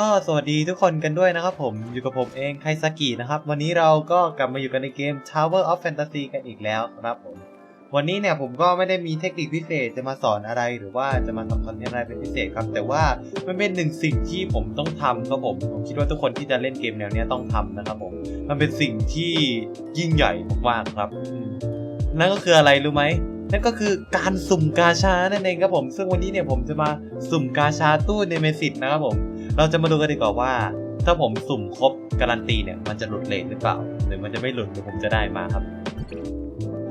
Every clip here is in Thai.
ก็สวัสดีทุกคนกันด้วยนะครับผมอยู่กับผมเองไคซากินะครับ วันนี้เราก็กลับมาอยู่กันในเกม Tower of Fantasy กันอีกแล้วครับผม วันนี้เนี่ยผมก็ไม่ได้มีเทคนิคพิเศษจะมาสอนอะไรหรือว่าจะมาทำคอนเทนต์อะไรเป็นพิเศษครับ แต่ว่ามันเป็นหนึ่งสิ่งที่ผมต้องทำครับผมผมคิดว่าทุกคนที่จะเล่นเกมแนวนี้ต้องทำนะครับผมมันเป็นสิ่งที่ยิ่งใหญ่มากๆครับ นั่นก็คืออะไรรู้ไหมนั่นก็คือการสุ่มกาชานั่นเองครับผม ซึ่งวันนี้เนี่ยผมจะมาสุ่มกาชาตู้เนเมซิสนะครับผม เราจะมาดูกันดีกว่าว่า ถ้าผมสุ่มครบการันตีเนี่ยมันจะหลุดเลทหรือเปล่า หรือมันจะไม่หลุดหรือผมจะได้มาครับ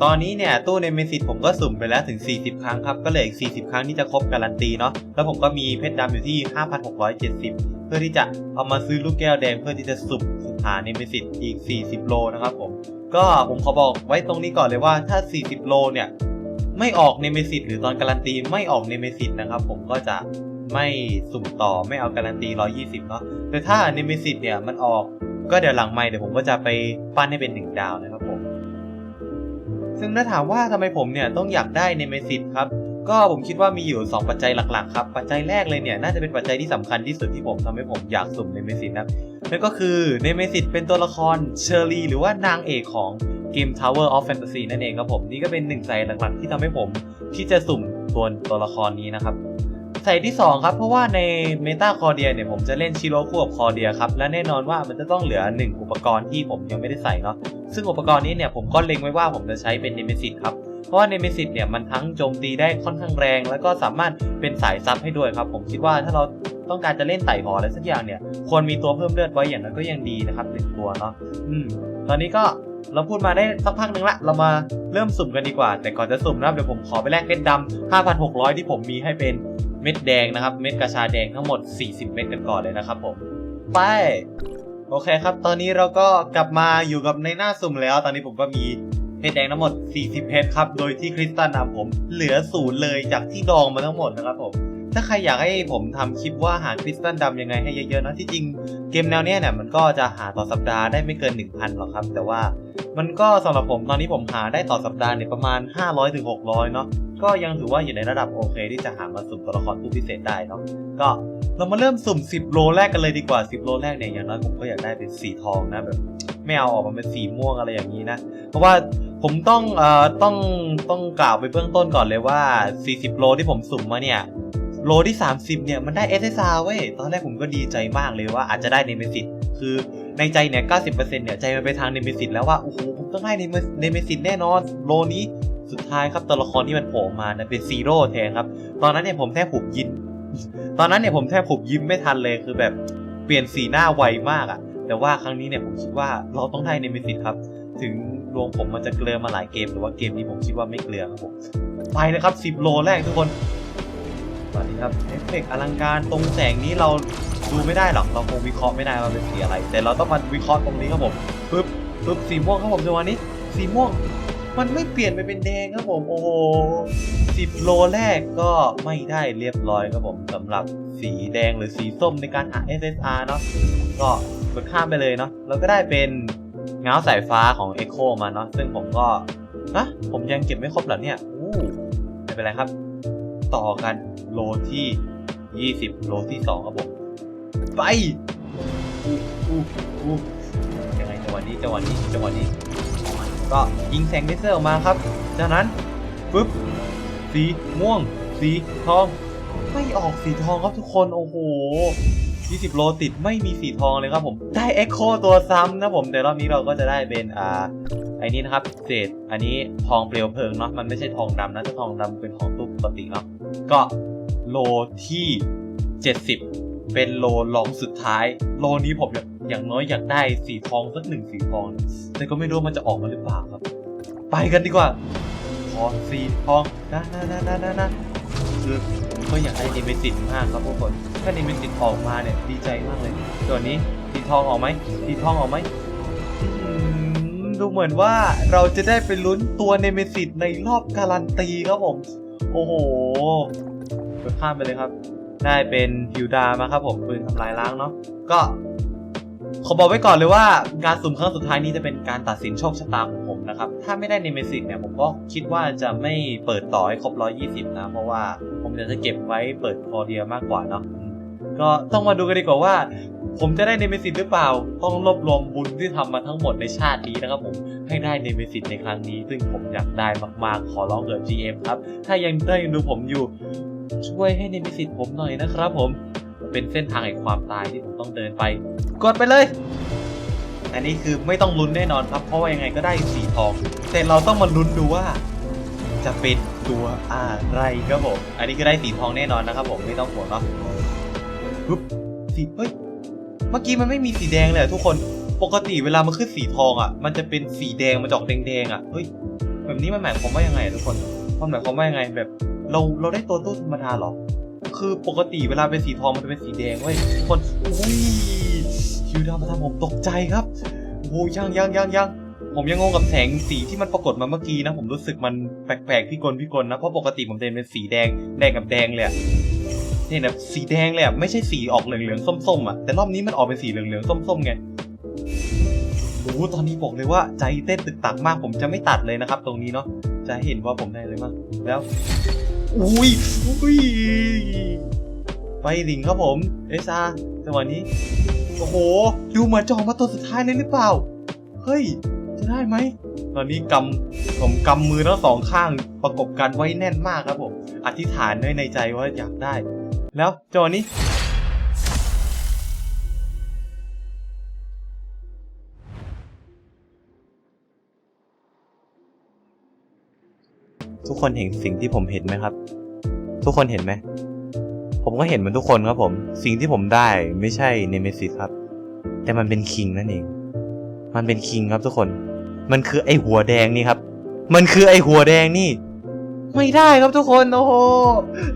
ตอนนี้เนี่ยตู้เนเมซิสผมก็สุ่มไปแล้วถึง 40 ครั้งครับ ก็เหลืออีก 40 ครั้งที่จะครบการันตีเนาะแล้วผมก็มีเพชรดำอยู่ที่ 5,670 เพื่อที่จะเอามาซื้อลูกแก้วแดงเพื่อที่จะสุ่มสุดหาเนเมซิสอีก 40 โลนะครับผมก็ผมขอบอกไว้ตรงนี้ก่อนเลยว่าถ้า 40 โลเนี่ยไม่ออกเนเมซิสหรือตอนการันตีไม่ออกเนเมซิสนะครับผมก็จะ ไม่สุ่มต่อไม่เอาการันตี 120 เนาะแต่ถ้าเนเมซิสเนี่ยมันออกก็เดี๋ยวหลังไม่เดี๋ยวผมก็จะไปปั้นให้เป็นหนึ่งดาวนะครับผม ซึ่งถ้าถามว่าทำไมผมเนี่ยต้องอยากได้เนเมซิสครับ ก็ผมคิดว่ามีอยู่ 2 ปัจจัยหลักๆ ครับ ปัจจัยแรกเลยเนี่ยน่าจะเป็นปัจจัยที่สำคัญที่สุดที่ผมทำให้ผมอยากสุ่มเนเมซิสนะนั่นก็คือเนเมซิสเป็นตัวละครเชอร์รีหรือว่านางเอกของเกม Tower of Fantasy นั่นเองครับผมนี่ก็เป็นหนึ่งสาเหตุหลักๆ ที่ทำให้ผมที่จะสุ่มตัวตัวละครนี้นะครับ สาเหตุที่ 2 ครับ เพราะว่าในเมตาคอเดียเนี่ยผมจะเล่นชิโร่คู่กับคอเดียครับ และแน่นอนว่ามันจะต้องเหลือ 1 อุปกรณ์ที่ผมยังไม่ได้ใส่เนาะซึ่งอุปกรณ์นี้เนี่ยผมก็เล็งไว้ว่าผมจะใช้เป็นเนเมซิสครับเพราะว่าเนเมซิสเนี่ยมันทั้งโจมตีได้ค่อนข้างแรง แล้วก็สามารถเป็นสายซับให้ด้วยครับ ผมคิดว่าถ้าเราต้องการจะเล่นไต่หออะไรสักอย่างเนี่ยควรมีตัวเพิ่มเลือดไว้อย่างนั้นก็ยังดีนะครับหนึ่งตัวเนาะอืมตอนนี้ก็เราพูดมาได้สักพักหนึ่งละเรามาเริ่มสุ่มกันดีกว่า แต่ก่อนจะสุ่มนะเดี๋ยวผมขอไปแลกเพชรดำ5,600 ที่ผมมีให้เป็น เม็ดแดงนะครับ เม็ดกระชาแดงทั้งหมด 40 เม็ดกันก่อนเลยนะครับผมไปโอเคครับ ตอนนี้เราก็กลับมาอยู่กับในหน้าสุ่มแล้ว ตอนนี้ผมก็มีเพชรแดงทั้งหมด 40 เพชรครับ โดยที่คริสตัลนำผมเหลือศูนย์เลยจากที่ดองมาทั้งหมดนะครับผม ถ้าใครอยากให้ผมทำคลิปว่าหาคริสตัลดำยังไงให้เยอะๆนะที่จริงเกมแนวเนี้ยเนี่ยมันก็จะหาต่อสัปดาห์ได้ไม่เกิน 1,000หรอกครับ แต่ว่ามันก็สำหรับผมตอนนี้ผมหาได้ต่อสัปดาห์เนี่ยประมาณ 500ถึง600 เนาะ ก็ยังถือว่าอยู่ในระดับโอเค ที่จะหามาสุ่มตัวละครผู้พิเศษได้เนาะก็เรามาเริ่มสุ่ม 10 โลแรกกันเลยดีกว่า 10 โลแรกเนี่ยอย่างน้อยผมก็อยากได้เป็นสีทองนะแบบไม่เอาออกมาเป็นสีม่วงอะไรอย่างนี้นะ เพราะว่าผมต้องเอ่อต้องต้องกล่าวไปเบื้องต้นก่อนเลยว่า 40 โลที่ผมสุ่มมาเนี่ยโลที่ 30 เนี่ยมันได้ SSR เว้ย ตอนแรกผมก็ดีใจมากเลยว่าอาจจะได้เนเมซิสคือในใจเนี่ย 90%เนี่ย ใจมันไปทางเนเมซิสแล้วว่า โอ้โห ผมต้องได้เนเมซิสแน่นอน โลนี้ สุดท้ายครับตัวละครที่มันโผล่มานะเป็นซีโร่แทนครับ ตอนนั้นเนี่ยผมแทบผูกยินตอนนั้นเนี่ยผมแทบผูกยิ้มไม่ทันเลยคือแบบเปลี่ยนสีหน้าไวมากอะแต่ว่าครั้งนี้เนี่ยผมคิดว่าเราต้องได้เนเมซิสครับ ถึงดวงผมมันจะเกลือมาหลายเกมแต่ว่าเกมนี้ผมคิดว่าไม่เกลือครับผมไปเลยครับ10โลแรกทุกคนสวัสดีครับเอฟเฟกต์อลังการตรงแสงนี้เราดูไม่ได้หรอกเราคงวิเคราะห์ไม่ได้ว่าเป็นสีอะไร แต่เราต้องมาวิเคราะห์ตรงนี้ครับผมปึ๊บปึ๊บสีม่วงครับผมจังหวะนี้สีม่วง มันไม่เปลี่ยนไปเป็นแดงครับผมโอ้โหสิบโลแรกก็ไม่ได้เรียบร้อยครับผมสำหรับสีแดงหรือสีส้มในการหา SSR เนาะก็กดข้ามไปเลยเนาะแล้วก็ได้เป็นเงาสายฟ้าของ Echo มาเนาะซึ่งผมก็นะผมยังเก็บไม่ครบเหรอเนี่ยอู้ไม่เป็นไรครับ ต่อกันโลที่ 20 โลที่ 2 ครับผม ไปอู้อู้อู้ยังไงจังหวะนี้จังหวะนี้จังหวะนี้ ก็ยิงแสงเลเซอร์ออกมาครับ จากนั้นปึ๊บสีม่วง สีทอง ไม่ออกสีทองครับทุกคนโอ้โห20 โลติดไม่มีสีทองเลยครับผมได้เอ็กโคตัวซ้ำนะผมแต่รอบนี้เราก็จะได้เป็นอ่าไอ้นี่นะครับเศษอันนี้ทองเปลวเพลิงเนาะมันไม่ใช่ทองดำนะถ้าทองดำเป็นของตู้ปกติเนาะก็โลที่ 70 เป็นโลรองสุดท้าย โลนี้ผมอยาก อย่างน้อยอยากได้สีทองสักหนึ่งสีทอง แต่ก็ไม่รู้มันจะออกมาหรือเปล่าครับ ไปกันดีกว่าทองสีทองนะนะนะนะนะนะคือผมก็อยากได้เนเมซิสมากครับทุกคนถ้าเนเมซิสออกมาเนี่ยดีใจมากเลยส่วนนี้สีทองออกไหมสีทองออกไหมดูเหมือนว่าเราจะได้ไปลุ้นตัวเนเมซิสในรอบการันตีครับผม โอ้โหกดข้ามไปเลยครับ ได้เป็นฮิวดามาครับผมปืนทำลายล้างเนาะก็ ขอบอกไว้ก่อนเลยว่าการสุ่มครั้งสุดท้ายนี้จะเป็นการตัดสินโชคชะตาของผมนะครับ ถ้าไม่ได้เนเมซิสเนี่ยผมก็คิดว่าจะไม่เปิดต่อให้ครบ 120 นะ เพราะว่าผมอยากจะเก็บไว้เปิดคอเดียมากกว่าเนาะก็ต้องมาดูกันดีกว่าว่า ผมจะได้เนเมซิสหรือเปล่า ต้องรวบรวมบุญที่ทำมาทั้งหมดในชาตินี้นะครับผมให้ได้เนเมซิสในครั้งนี้ ซึ่งผมอยากได้มากๆ ขอร้องเกิด GM ครับ ถ้ายังได้ดูผมอยู่ ช่วยให้เนเมซิสผมหน่อยนะครับผมเป็นเส้นทางแห่งความตายที่ผมต้องเดินไป กดไปเลย อันนี้คือไม่ต้องลุ้นแน่นอนครับ เพราะว่ายังไงก็ได้สีทอง แต่เราต้องมาลุ้นดูว่า จะเป็นตัวอะไรครับผม อันนี้ก็ได้สีทองแน่นอนนะครับผมไม่ต้องห่วงเนาะปึ๊บสีเฮ้ย เมื่อกี้มันไม่มีสีแดงเลยทุกคน ปกติเวลามันขึ้นสีทองอะ มันจะเป็นสีแดงมันจอกแดงๆอะ เฮ้ย แบบนี้มันหมายความว่ายังไงทุกคน มันหมายความว่ายังไงแบบ เราเราได้ตัวตู้ธรรมดาเหรอ คือปกติเวลาเป็นสีทองมันจะเป็นสีแดงเว้ยทุกคน อุ้ย คิวดาวมาทำผมตกใจครับโอ้ยยังยังยังยังผมยังงงกับแสงสีที่มันปรากฏมาเมื่อกี้นะ ผมรู้สึกมันแปลกๆพี่กลพี่กลนะ เพราะปกติผมจะเห็นเป็นสีแดงแดงกับแดงเลยเนี่ยแบบสีแดงเลยอะไม่ใช่สีออกเหลืองๆส้มๆอะแต่รอบนี้มันออกเป็นสีเหลืองๆส้มๆไงโอ้ตอนนี้บอกเลยว่าใจเต้นตึกตักมากผมจะไม่ตัดเลยนะครับ ตรงนี้เนาะจะเห็นว่าผมได้เลยมั้งแล้วอุ้ยอุ้ยไปดิ่งครับผมเอสอาจังหวะนี้ โอ้โห ดูเหมือนจะออกมาตัวสุดท้ายเลยหรือเปล่า เฮ้ย จะได้ไหม ตอนนี้กำผมกำมือทั้งสองข้างประกบกันไว้แน่นมากครับผม อธิษฐานไว้ในใจว่าอยากได้ แล้วจังหวะนี้ทุกคนเห็นสิ่งที่ผมเห็นไหมครับ ทุกคนเห็นไหม ผมก็เห็นเหมือนทุกคนครับผม สิ่งที่ผมได้ไม่ใช่เนเมซิสครับ แต่มันเป็นคิงนั่นเอง มันเป็นคิงครับทุกคน มันคือไอหัวแดงนี่ครับ มันคือไอหัวแดงนี่ ไม่ได้ครับทุกคนโอ้โห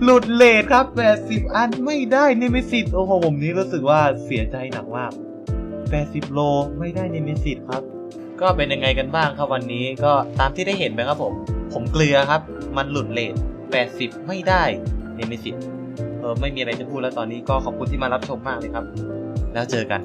หลุดเลทครับ80อันไม่ได้เนเมซิสโอ้โหผมนี่รู้สึกว่าเสียใจหนักมาก80โลไม่ได้เนเมซิสครับ ก็เป็นยังไงกันบ้างครับวันนี้ก็ตามที่ได้เห็นไปครับผม ผมเกลือครับ มันหลุดเลท80 ไม่ได้เนเมซิส เออไม่มีอะไรจะพูดแล้วตอนนี้ก็ขอบคุณที่มารับชมมากเลยครับ แล้วเจอกัน